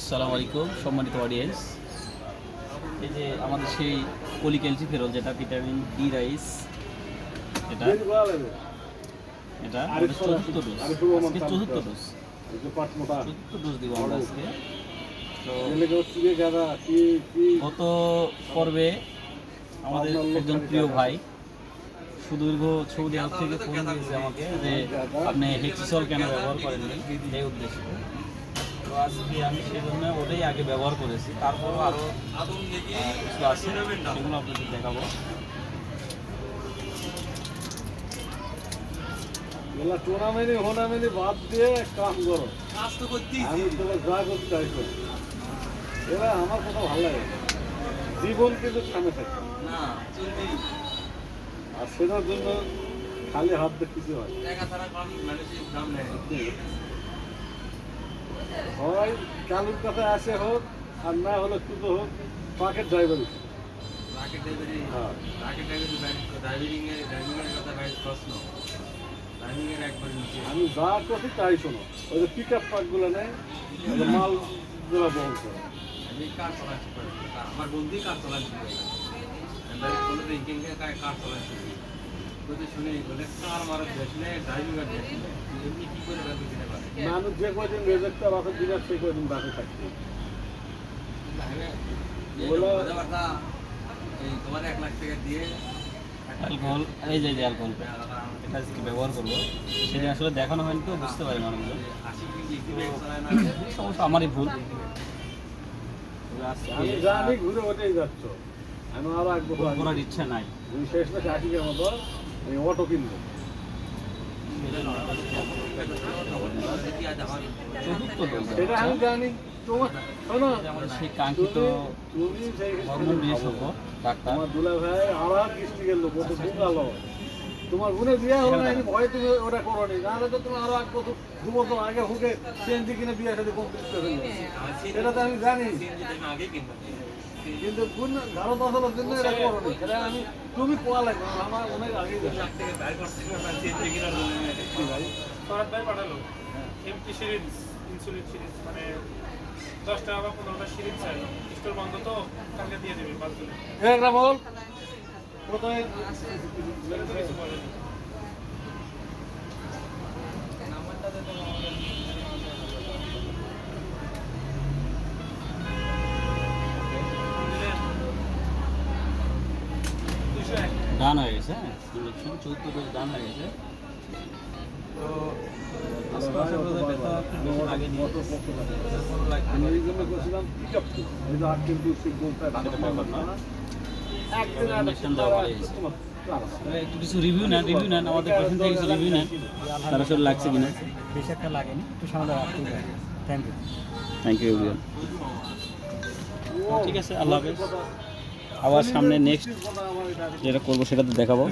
সালাম আলাইকুম সম্মানিত অডিয়েন্স এই যে আমাদের সেই পলি ক্যালসিফেরল যেটা ভিটামিন ডি রাইস এটা এটা চতুর্থ ডোজ আজকে চতুর্থ ডোজ চতুর্থ ডোজ দিব আমরা আজকে। গত পর্বে আমাদের একজন প্রিয় ভাই সুদীর্ঘ সৌদি আরব থেকে ফোন দিয়েছে আমাকে যে আপনি হেক্সিসল কেন ব্যবহার করেননি? এই উদ্দেশ্যে। আজকে আমি সেই জন্য ওটাই আগে ব্যবহার করেছি। তারপরও আরও কিছু আছে সেগুলো আপনাদের দেখাবো। টুর্নামেন্টে হোনামেন্টে বাদ দিয়ে কাম করো। আমি তোমার যা করতে তাই করো। এরা আমার কথা ভালো লাগে জীবন কিন্তু সামনে থাকে। আর সেটার জন্য খালি হাত দিয়ে কিছু হয় হয় চালুর কথা আসে হোক আর না হলে কুতো হোক পাকের ড্রাইভার হ্যাঁ। আমি যা করছি তাই শোনো। ওই যে পিক আপ পাকগুলো নেই ওই যে মালগুলো বহন করে। আমার বন্ধুই কার চালাচ্ছিল কোনো ড্রিঙ্কিং কার চালাচ্ছিল যদি শুনে বলে কার মারা দেশ নেই ড্রাইভিং আর দেশ নেই এমনি কি করে রাখবে কিনে পারে মানুষ যে কয়দিন রেজেক্টটা বাসে দিবে সেই কয়দিন বাসে থাকবে। এই তোমার এক লাখ টাকা দিয়ে অ্যালকোহল এই যে অ্যালকোহল। এটা আজকে ব্যবহার করব। সেটা আসলে দেখানো হয়নি তো বুঝতে পারি না অনেকগুলো আশি কেজি একটি ব্যাগ চালায় না? সমস্যা আমারই ভুল। আমি জানি ঘুরে ওঠেই যাচ্ছ। আমি আরও এক বছর ভুল আগে- করার ইচ্ছা নাই। শেষ মাসে মতো আমি অটো কিনবো। চতুর্থ শোনো। সেই কাঙ্ক্ষিত ডাক্তার। তোমার দুলা গুনে বিয়ে হলো না ভয় তুমি ওটা করো নি নাহলে তো তুমি আরও এক বছর দু বছর আগে হুকে চেঞ্জি কিনে বিয়ে সাথে কমপ্লিট করে সেটা তো আমি জানি। আগে কিন্তু কোন ভালো দশলের জন্য এটা করো নি সেটা আমি তুমি কোয়া লাগবে আমার অনেক আগে ভাই। শরৎ ভাই পাঠালো। এমটি সিরিজ ইনসুলিন সিরিজ মানে দশ টাকা বা পনেরোটা সিরিজ চাই। স্টোর বন্ধ তো কালকে দিয়ে দেবে পাঁচজনে এ রামল প্রথমে কিছু বলে দুশো এক। ডান হয়ে গেছে হ্যাঁ। ইঞ্জেকশন চতুর্থ ডোজ ডান হয়ে গেছে। তো আজকে আশা ব্যথা খুব বেশি লাগেনি। আমি এই জন্য করছিলাম পিক আপ এই যে আট কিন্তু সে বলতে সেটা ব্যাপার না। একদিন আর Injection দেওয়া ভালো হয়েছে। তবে একটু কিছু রিভিউ নেন রিভিউ নেন আমাদের পেশেন্ট থেকে কিছু রিভিউ নেন। তার আসলে লাগছে কিনা? বেশি একটা লাগেনি একটু সামনে thank you thank you everyone ঠিক আছে আল্লাহ হাফেজ। আবার সামনে নেক্সট যেটা করব সেটা তো দেখাবো